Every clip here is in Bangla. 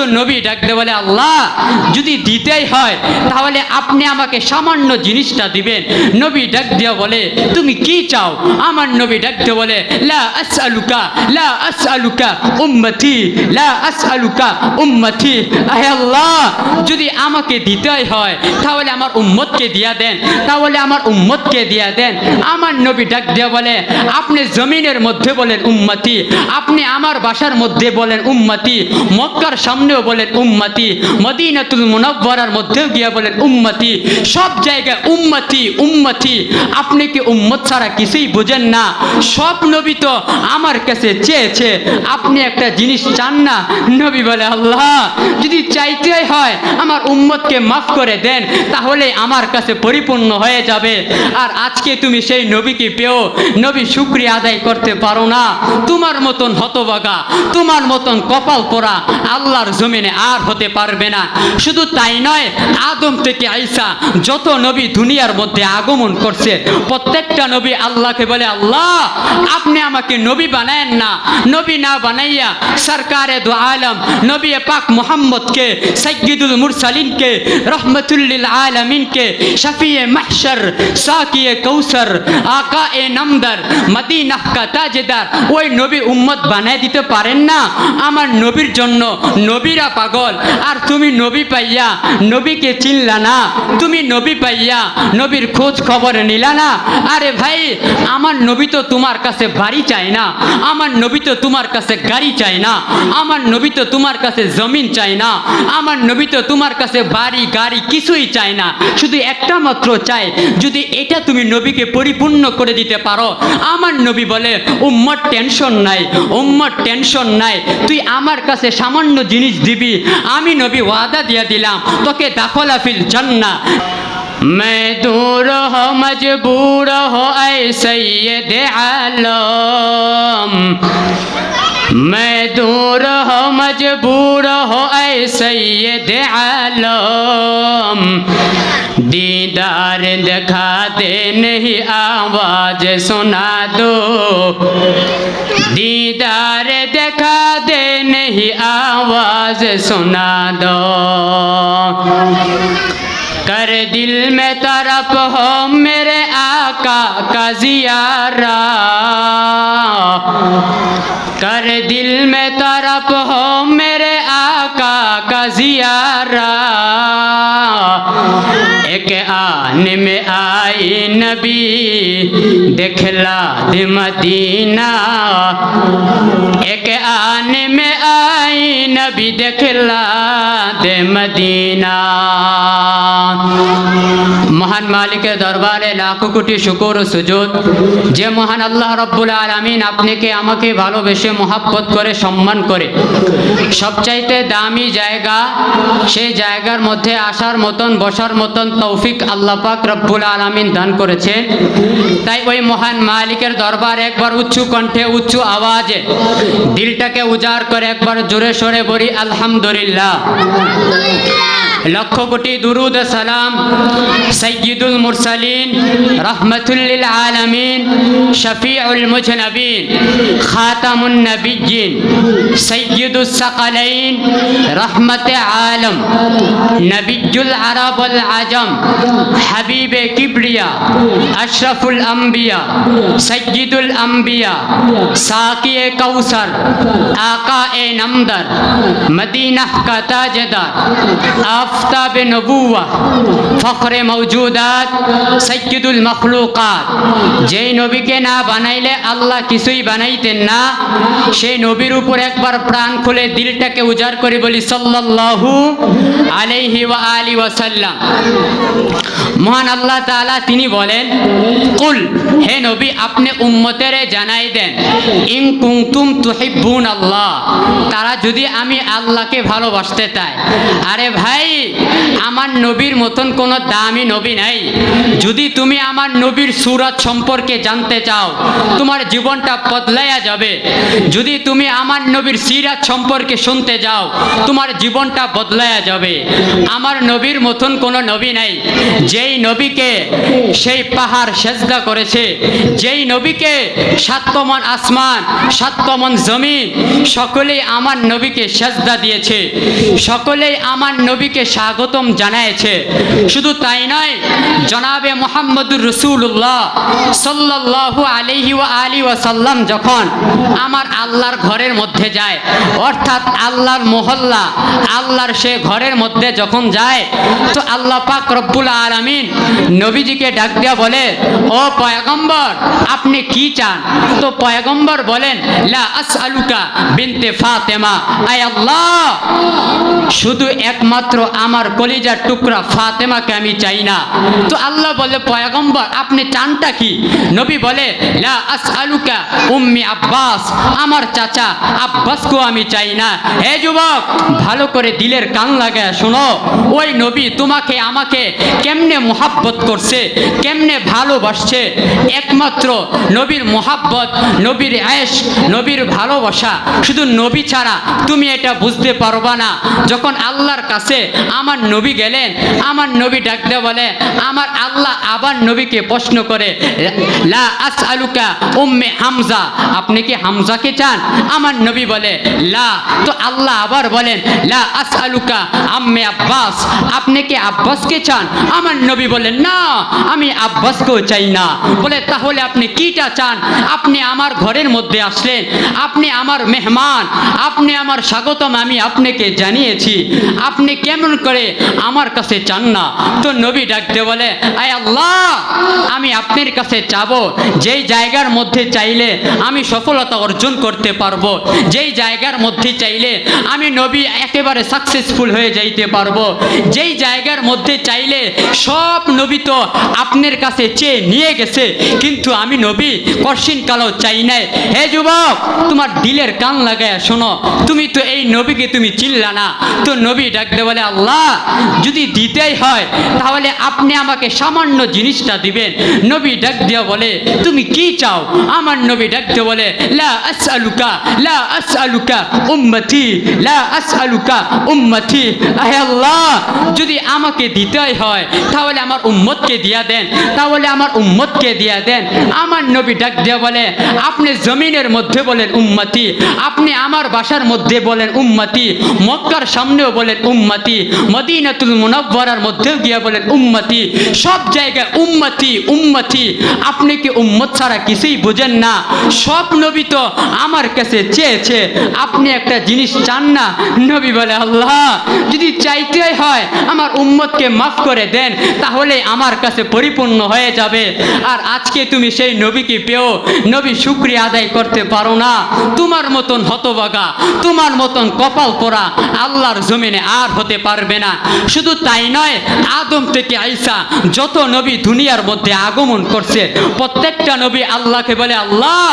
তো নবী ডাকতে বলে, আল্লাহ, যদি দিতেই হয়, তাহলে আপনি আমাকে সামান্য জিনিসটা দিবেন। নবী ডাক দিয়া বলে, তুমি কি চাও? আমার নবী ডাকতে বলে, লা আসআলুকা লা আসআলুকা উম্মতি, লা আসআলুকা উম্মতি। আহে আল্লাহ, যদি আমাকে দিতেই হয়, তাহলে আমার উম্মতকে দিয়া দেন, তাহলে আমার উম্মতকে দিয়া দেন। আমার নবী ডাক দিয়া বলে, আপনি জমিনের মধ্যে বলেন উম্মতি, আপনি আমার বাসার মধ্যে বলেন উম্মতি, মক্কার সামনেও বলেন উম্মতি। মদিনাতুল মুনাব্বরার মধ্যেও গিয়া বলেন উম্মতি। সব জায়গায় উম্মতি উম্মতি। আপনি কি উম্মত ছাড়া কিছুই বুঝেন না? সব নবী তো আমার কাছে চেয়েছে, আপনি একটা জিনিস চান না? নবী বলে, আল্লাহ, যদি চাইতেই হয় আমার উম্মতকে মাফ করে দেন, তাহলে আমার কাছে পরিপূর্ণ হয়ে যাবে। আর আজকে তুমি সেই নবীকে পেও, নবী শুক্রিয়া আদায় করতে পারো না। তোমার মতন হতবাগা তোমার মতন কপাল পোড়া, আল্লাহর জমিনে আর হতে পারবে না। শুধু তাই নয়, আদম থেকে আইসা যত নবী দুনিয়ার মধ্যে আগমন করছে, প্রত্যেকটা নবী আল্লাহকে বলে, আল্লাহ, আপনি আমাকে নবী বানায়েন না। নবী না বানাইয়া সরকারে দু আলম, নবী পাক মোহাম্মদকে সৈয়দুল মুরসালিনকে রহমতুল্লিল আলমিনকে, শফিয়ে মাহশর, সাকিয়ে কৌসর আকা এ নমদর, মদিনাহ কা তাজদার ওই নবী উম্মত বানায় দিতে পারেন না। আমার নবীর জন্য নবীরা পাগল। আর তুমি নবী পাইয়া, নবীকে চিনলা না। তুমি নবী পাইয়া, নবীর খোঁজ খবর নিলা না। আরে ভাই, আমার নবী তো তোমার কাছে বাড়ি চায় না। আমার নবী তো তোমার কাছে গাড়ি চায় না। আমার নবী তো তোমার কাছে জমিন চায় না। আমার নবী তো তোমার কাছে বাড়ি, গাড়ি কিছুই চায় না। শুধু একটা মাত্র চায়, যদি এটা তুমি নবীকে পরিপূর্ণ করে দিতে পারো। আমার নবী বলে উম্মর টেনশন নাই উম্মর টেনশন নাই। তুই আমার কাছে সামান্য জিনিস দিবি আমি নবী ওয়াদা দিয়ে দিলাম তোকে দাখলা ফিল জান্না मैं दूर हो मजबूर हो ऐ सैयद आलम मैं दूर हो मजबूर हो ऐ सैयद आलम दीदार दिखा दे नहीं आवाज सुना दो दीदार दिखा दे नहीं आवाज़ सुना दो। कर दिल में तरफ़ हो मेरे आका का जियारा। कर दिल में तरफ़ हो मेरे आका का जियारा। एक आन में आई नबी, दिखला दे मदीना। एक आन में आई নবী দেখলা দে মদিনা। মহান মালিকের দরবারে লাখো কোটি শুকর ও সুজুদ। যে মহান আল্লাহ রব্বুল আলমিন আপনাকে আমাকে ভালোবেসে মহাব্বত করে, সম্মান করে। সবচাইতে দামি জায়গা সেই জায়গার মধ্যে আসার মতন, বসার মতন তৌফিক আল্লাহ পাক রব্বুল আলমিন দান করেছে। তাই ওই মহান মালিকের দরবার একবার উচ্চ কণ্ঠে উচ্চ আওয়াজে দিলটাকে উজাড় করে একবার জোরে সরে বলি, আলহামদুলিল্লাহ। লক্ষ কোটি দুরুদ সালাম سيد المرسلين رحمة للعالمين شفيع المجنبين خاتم النبيين سيد السقلين رحمة عالم نبي العرب والعجم حبيب كبرياء أشرف الأنبياء سيد الأنبياء ساقي كوثر آقاء نمدر مدينة كتاجدار آفتاب نبوة فخر موجود মৌজুদাত সৈয়দুল মখলুকাত। যেই নবীকে না বানাইলে আল্লাহ কিছুই বানাইতেন না, সেই নবীর উপর একবার প্রাণ খুলে দিলটাকে উজাড় করে বলি, সাল্লাল্লাহু আলাইহি ওয়া আলি ওয়াসাল্লাম। মহান আল্লাহ তাআলা তিনি বলেন, কুল, হে নবী, আপনি উম্মতের জানাই দেন, ইন কুনতুম তুহিব্বুন আল্লাহ তারা যদি আমি আল্লাহকে ভালোবাসতে চায়, আরে ভাই, আমার নবীর মতন কোনো দামি নবী নাই। যদি তুমি আমার নবীর সুরত সম্পর্কে জানতে চাও, তোমার জীবনটা বদলাইয়া যাবে। যদি তুমি আমার নবীর সিরাত সম্পর্কে শুনতে যাও, তোমার জীবনটা বদলাইয়া যাবে। আমার নবীর মতন কোনো নবী নাই। যেই নবীকে সেই পাহাড় সেজদা করেছে, যেই নবীকে সাতমন আসমান সাতমন জমিন, সকলেই আমার নবীকে সেজদা দিয়েছে। সকলেই আমার নবীকে স্বাগতম জানাইছে। শুধু তাই নয় জনাবে মোহাম্মদুর রসুল্লাহ সাল্লাল্লাহু আলাইহি ওয়া আলী ওয়াসাল্লাম যখন আমার আল্লাহর ঘরের মধ্যে যায়, অর্থাৎ আল্লাহর মহল্লা, আল্লাহর সে ঘরের মধ্যে যখন যায়, তো আল্লাহ পাক রব্বুল আলামিন নবীজিকে ডাক দিয়া বলে, ও পয়গম্বর, আপনি কি চান? তো পয়গম্বর বলেন, লা আসআলুকা বিনতে ফাতেমা। আয় আল্লাহ, শুধু একমাত্র আমার কলিজার টুকরা ফাতেমাকে আমি চাই না। তো আল্লাহ বলে, পয়গম্বর, আপনি চানটা কি? নবী বলে উম্মি আব্বাস, আমার চাচা আব্বাসকেও আমি চাই না। হে যুবক, ভালো করে দিলের কান লাগায় শোনো, ওই নবী তোমাকে, আমাকে কেমনে মোহাব্বত করছে, কেমনে ভালোবাসছে? একমাত্র নবীর মোহাব্বত, নবীর আয়েশ, নবীর ভালোবাসা। শুধু নবী ছাড়া তুমি এটা বুঝতে পারবা না। যখন আল্লাহর কাছে আমার নবী গেলেন, আমার নবী ডাকতে বলে আমার আল্লাহ আবার নবীকে প্রশ্ন করে, লা আসআলুকা উম্মে হামজা আপনি কি হামজাকে চান? আমার নবী বলে, লা তো আল্লাহ আবার বলেন, লা আসআলুকা আম্মে আব্বাস আপনি কি আব্বাসকে চান? আমার নবী বলেন না, আমি আব্বাসকেও চাই না বলে, তাহলে আপনি কিটা চান? আপনি আমার ঘরের মধ্যে আসলেন, আপনি আমার মেহমান, আপনি আমার স্বাগতম, আমি আপনাকে জানিয়েছি, আপনি কেমন করে আমার কাছে চান না? তো নবী ডাকতে বলে, আয় আল্লাহ, আমি আপনার কাছে চাবো যেই জায়গার মধ্যে চাইলে আমি সফলতা অর্জন করতে পারব। যেই জায়গার মধ্যে চাইলে আমি নবী একেবারে সাকসেসফুল হয়ে যাইতে পারব। যেই জায়গার মধ্যে চাইলে সব নবী তো আপনার কাছে চেয়ে নিয়ে গেছে, কিন্তু আমি নবী কশিন কালো চাই নাই। হে যুবক, তোমার দিলের কান লাগায় শোনো। তুমি তো এই নবীকে তুমি চিনলা না। তো নবী ডাকতে বলে, আল্লাহ, যদি দিতেই হয়, তাহলে আপনি আমাকে সামান্য জিনিসটা দিবেন। নবী ডাক দিয়া বলে, তুমি কি চাও? আমার নবী ডাকতে বলে, লা আসআলুকা লা আসআলুকা উম্মতি, লা আসআলুকা উম্মতি। আহে আল্লাহ, যদি আমাকে দিতেই হয়, তাহলে আমার উম্মতকে দিয়া দেন। তাহলে আমার উম্মতকে দিয়া দেন। আমার নবী ডাক দিয়া বলে, আপনি জমিনের মধ্যে বলেন উম্মতি, আপনি আমার বাসার মধ্যে বলেন উম্মতি, মক্কার সামনেও বলেন উম্মতি, মদিনাতুল মুনাব্বরার মধ্যেও গিয়া বলেন উম্মতি। সব জায়গায় উম্মতি উম্মতি। আপনি কি উম্মত ছাড়া কিছুই বুঝেন না? সব নবী তো আমার কাছে চেয়েছে, আপনি একটা জিনিস চান না? নবী বলে, আল্লাহ, যদি চাইতেই হয় আমার উম্মতকে মাফ করে দেন, তাহলে আমার কাছে পরিপূর্ণ হয়ে যাবে। আর আজকে তুমি সেই নবীকে পেও নবী শুক্রিয়া আদায় করতে পারো না। তোমার মতন হতবাগা তোমার মতন কপাল পোড়া আল্লাহর জমিনে আর হতে পারবে না। শুধু তাই নয়, আদম থেকে আইসা যত নবী দুনিয়ার মধ্যে আগমন করছে, প্রত্যেকটা নবী আল্লাহকে বলে, আল্লাহ,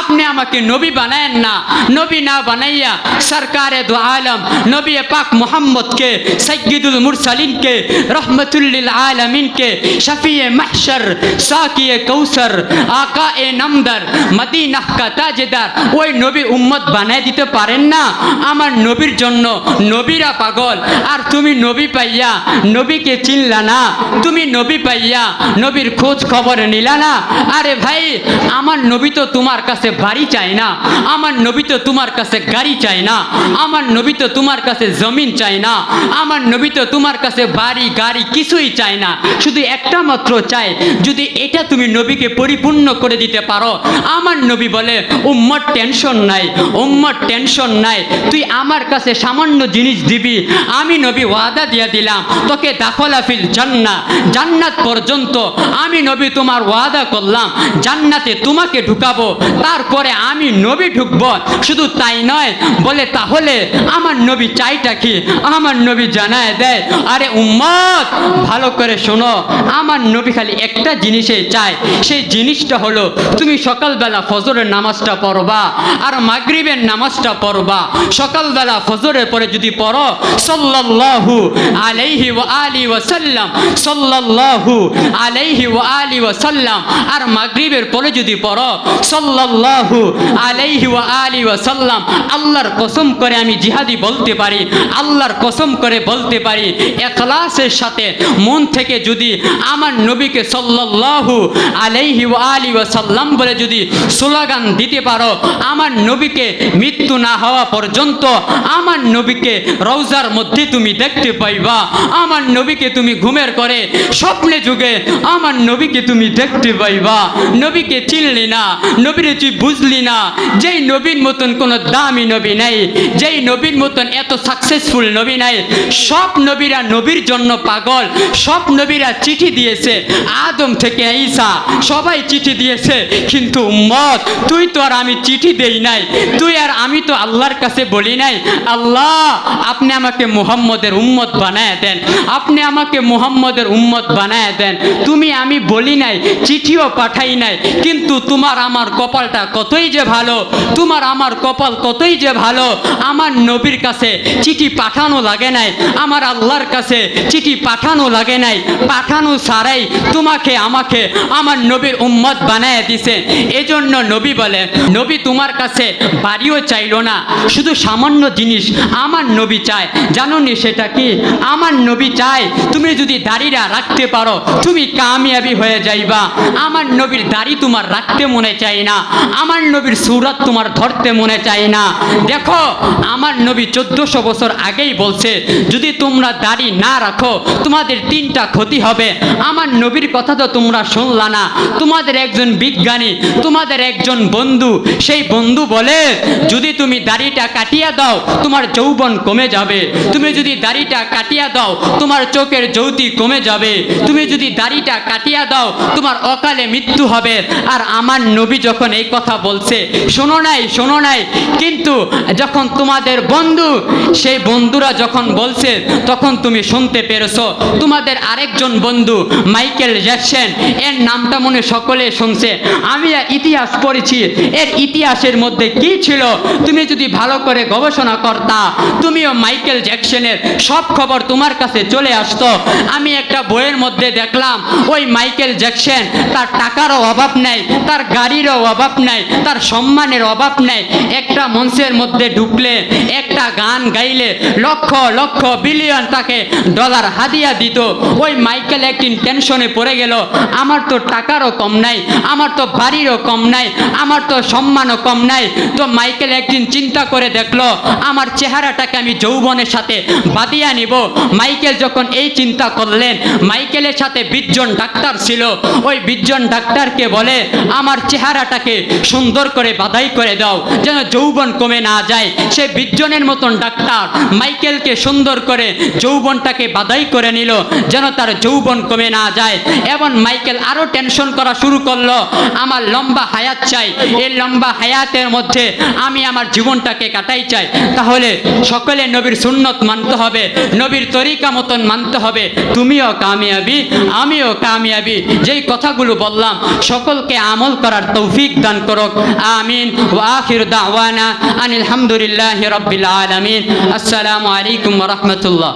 আপনি আমাকে নবী বানায়েন না। নবী না বানাইয়া সরকারে দু আলম, নবী পাক মোহাম্মদকে সৈয়দুল মুরসালিনকে রহমতুল্লিল আলমিনকে, শফিয়ে মাহশর, সাকিয়ে কৌসর আকা এ নমদর, মদিনাহ কা তাজদার, ওই নবী উম্মত বানায় দিতে পারেন না। আমার নবীর জন্য নবীরা পাগল, আর তুমি নবী পাইয়া নবীকে চিনলা না। তুমি নবী পাইয়া, নবীর খোঁজ খবর নিলা না? আরে ভাই, আমার নবী তো তোমার কাছে বাড়ি চায় না। আমার নবী তো তোমার কাছে গাড়ি চাই না। আমার নবী তো তোমার কাছে জমিন চাই না। আমার নবী তো তোমার কাছে বাড়ি, গাড়ি কিছুই চাই না। শুধু একটা মাত্র চাই যদি এটা তুমি নবীকে পরিপূর্ণ করে দিতে পারো। আমার নবী বলে উম্মর টেনশন নাই উম্মর টেনশন নাই। তুই আমার কাছে সামান্য জিনিস দিবি। আমি নবী ওয়াদা দিয়ে দিলাম, তোকে দাখলাফিল জান্না জান্নাত পর্যন্ত আমি নবী তোমার ওয়াদা করলাম, জান্নাতে তোমাকে ঢুকাবো, তারপরে আমি নবী ঢুকবো। শুধু তাই নয়, বলে তাহলে আমার নবী চাইটা কি? আমার নবী জানায় দেয়, আরে উম্মত, ভালো করে শোনো, আমার নবী খালি একটা জিনিসে চায়, সেই জিনিসটা হলো তুমি সকালবেলা ফজরের নামাজটা পড়বা, আর মাগরিবের নামাজটা পড়বা। সকালবেলা ফজরের পরে যদি পড়ো, সাল্লাল্লাহু আলাইহি ওয়া আলি ওয়াসাল্লাম সাল্লাল্লাহু আলাইহি ওয়া আলি ওয়াসাল্লাম আর মাগরিবের পরে যদি পড়ো, সাল্লাল্লাহু আলাইহি ওয়া আলি ওয়াসাল্লাম আল্লাহর কসম করে আমি জিহাদি বলতে পারি, আল্লাহর কসম করে বলতে পারি, এখলাসের সাথে মন থেকে যদি আমার নবীকে সাল্লাল্লাহু আলাইহি ওয়া আলি ওয়াসাল্লাম বলে যদি স্লোগান দিতে পারো, আমার নবীকে মৃত্যু না হওয়া পর্যন্ত আমার নবীকে রওজার মধ্যে তুমি দেখতে পাইবা, আমার নবীকে তুমি ঘুমের করে স্বপ্নে যুগে আমার নবীকে তুমি দেখতে পাইবা। নবীকে চিনলি না, নবীরে তুই বুঝলি না। যেই নবীর মতন কোনো দামি নবী নাই, যেই নবীর মতন এত সাকসেসফুল নবী নাই, সব নবীরা নবীর জন্য পাগল, সব নবীরা চিঠি দিয়েছে আদম থেকে ঈসা, সবাই চিঠি দিয়েছে, কিন্তু উম্মত, তুই তো আর আমি চিঠি দেই নাই, তুই আর আমি তো আল্লাহর কাছে বলি নাই। আল্লাহ, আপনি আমাকে মুহাম্মদের উম্মত বানায় দেন, আপনি আমাকে মুহাম্মদের উম্মত বানায় দেন। তুমি আমি বলি নাই, চিঠিও পাঠাই নাই, কিন্তু তোমার আমার কপালটা কতই যে ভালো, তোমার আমার কপাল কতই যে ভালো, আমার নবীর কাছে চিঠি পাঠানো লাগে নাই, আমার আল্লাহর কাছে চিঠি পাঠানো লাগে নাই, পাঠানো ছাড়াই তোমাকে, আমাকে, আমার নবীর উম্মত বানায় দিছে। এজন্য নবী বলে, নবী তোমার কাছে বাড়িও চাইলো না, শুধু সামান্য জিনিস আমার নবী চায়। জানো নি সেটা কি? আমার নবী চায়, তুমি যদি দাড়িরা রাখতে পারো। তুমি কামিয়াবি হয়ে যাইবা। আমার নবীর দাড়ি তোমার রাখতে মনে চাই না। আমার নবীর সুরত তোমার ধরতে মনে চাই না। দেখো, আমার নবী চোদ্দশো বছর আগেই বলছে, যদি তোমরা দাড়ি না রাখো, তোমাদের তিনটা ক্ষতি হবে। আমার নবীর কথা তো তোমরা শুনলা না। তোমাদের একজন বিজ্ঞানী, তোমাদের একজন বন্ধু। সেই বন্ধু বলে, যদি তুমি দাড়িটা কাটিয়ে দাও, তোমার যৌবন কমে যাবে। তুমি যদি দাড়িটা কাটিয়ে দাও, তোমার চোখের জ্যোতি কমে যাবে। তুমি যদি দাড়িটা কাটিয়ে দাও, তোমার অকালে মৃত্যু হবে। আর আমার নবী যখন এই কথা বলছে, শোনো নাই শোনো নাই, কিন্তু যখন তোমাদের বন্ধু, সেই বন্ধুরা যখন বলছে, তখন তুমি শুনতে পেরেছ। তোমাদের আরেকজন বন্ধু, মাইকেল জ্যাকসন, এর নামটা মনে সকলে শুনছে। আমি ইতিহাস পড়েছি, এর ইতিহাসের মধ্যে কি ছিল? তুমি যদি ভালো করে গবেষণা করতা, তুমিও মাইকেল জ্যাকসনের সব খবর তোমার কাছে চলে আসতো। আমি একটা বইয়ের মধ্যে দেখলাম, ওই মাইকেল জ্যাকসন তার টাকারও অভাব নেই, তার গাড়িরও অভাব নেই, তার সম্মানের অভাব নেই। একটা মঞ্চের মধ্যে ঢুকলে, একটা গান গাইলে লক্ষ লক্ষ বিলিয়ন তাকে ডলার হাদিয়া দিত। ওই মাইকেল একদিন টেনশনে পড়ে গেল, আমার তো টাকারও কম নাই, আমার তো বাড়িরও কম নাই, আমার তো সম্মানও কম নাই। তো মাইকেল একদিন চিন্তা করে দেখল, আমার চেহারাটাকে আমি যৌবনের সাথে বাদিয়া নিব। মাইকেল যখন এই চিন্তা করলেন মাইকেলের সাথে বিশজন ডাক্তার ছিল। ওই বিশজন ডাক্তারকে বলে, আমার চেহারাটাকে সুন্দর করে বাধাই করে দাও, যেন যৌবন কমে না যায়। সে বিশজনের মতন ডাক্তার মাইকেলকে সুন্দর করে যৌবনটাকে বাধাই করে নিল, যেন তার যৌবন কমে না যায়। এবং মাইকেল আরও টেনশন করা শুরু করল, আমার লম্বা হায়াত চাই, এই লম্বা হায়াতের মধ্যে আমি আমার জীবনটাকে কাটাই চাই। তাহলে সকলে নবীর সুন্নত মানতে হবে, নবীর তরিকা মতন মানতে হবে। তুমিও কামিয়াবি, আমিও কামিয়াবি। যেই কথাগুলো বললাম, সকলকে আমল করার তৌফিক দান করক। আমিন। ওয়াখির দাওয়ানা আনিল হামদুলিল্লাহ রব্বিল আলমিন। আসসালামু আলাইকুম রাহমাতুল্লাহ।